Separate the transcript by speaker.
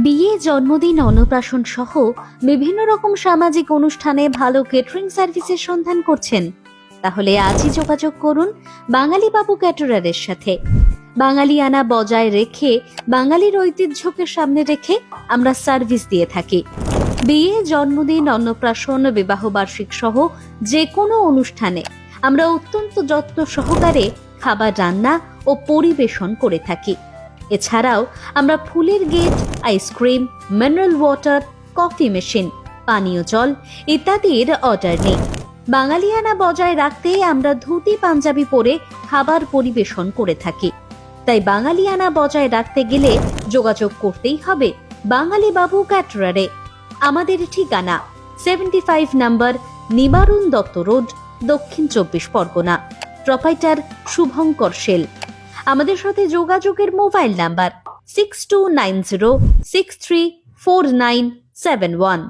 Speaker 1: বিয়ে, জন্মদিন, অন্নপ্রাশন সহ বিভিন্ন রকম সামাজিক অনুষ্ঠানে ভালো কেটারিং সার্ভিসের সন্ধান করছেন। তাহলে আজই যোগাযোগ করুন বাঙালি বাবু ক্যাটারারের সাথে। বাঙালিয়ানা বজায় রেখে, বাঙালির ঐতিহ্যকে সামনে রেখে আমরা সার্ভিস দিয়ে থাকি। বিয়ে, জন্মদিন, অন্নপ্রাশন, বিবাহবার্ষিক সহ যে কোনো অনুষ্ঠানে আমরা অত্যন্ত যত্ন সহকারে খাবার, রান্না ও পরিবেশন করে থাকি। এছাড়াও আমরা ফুলের gate ice cream mineral water coffee machine পানীয় জল ইত্যাদির অর্ডার নেই। বাঙালিয়ানা বজায় রাখতে আমরা ধুতি, পাঞ্জাবি পরে খাবার পরিবেশন করে থাকি। তাই বাঙালিয়ানা বজায় রাখতে গেলে যোগাযোগ করতেই হবে বাঙালি বাবু ক্যাটারারে। আমাদের ঠিকানা seventy five number Nibarun Dutta road, Dakshin চব্বিশ পরগনা। প্রপাইটার শুভঙ্কর সেল। আমাদের সাথে যোগাযোগের mobile number six two nine zero six three four nine seven one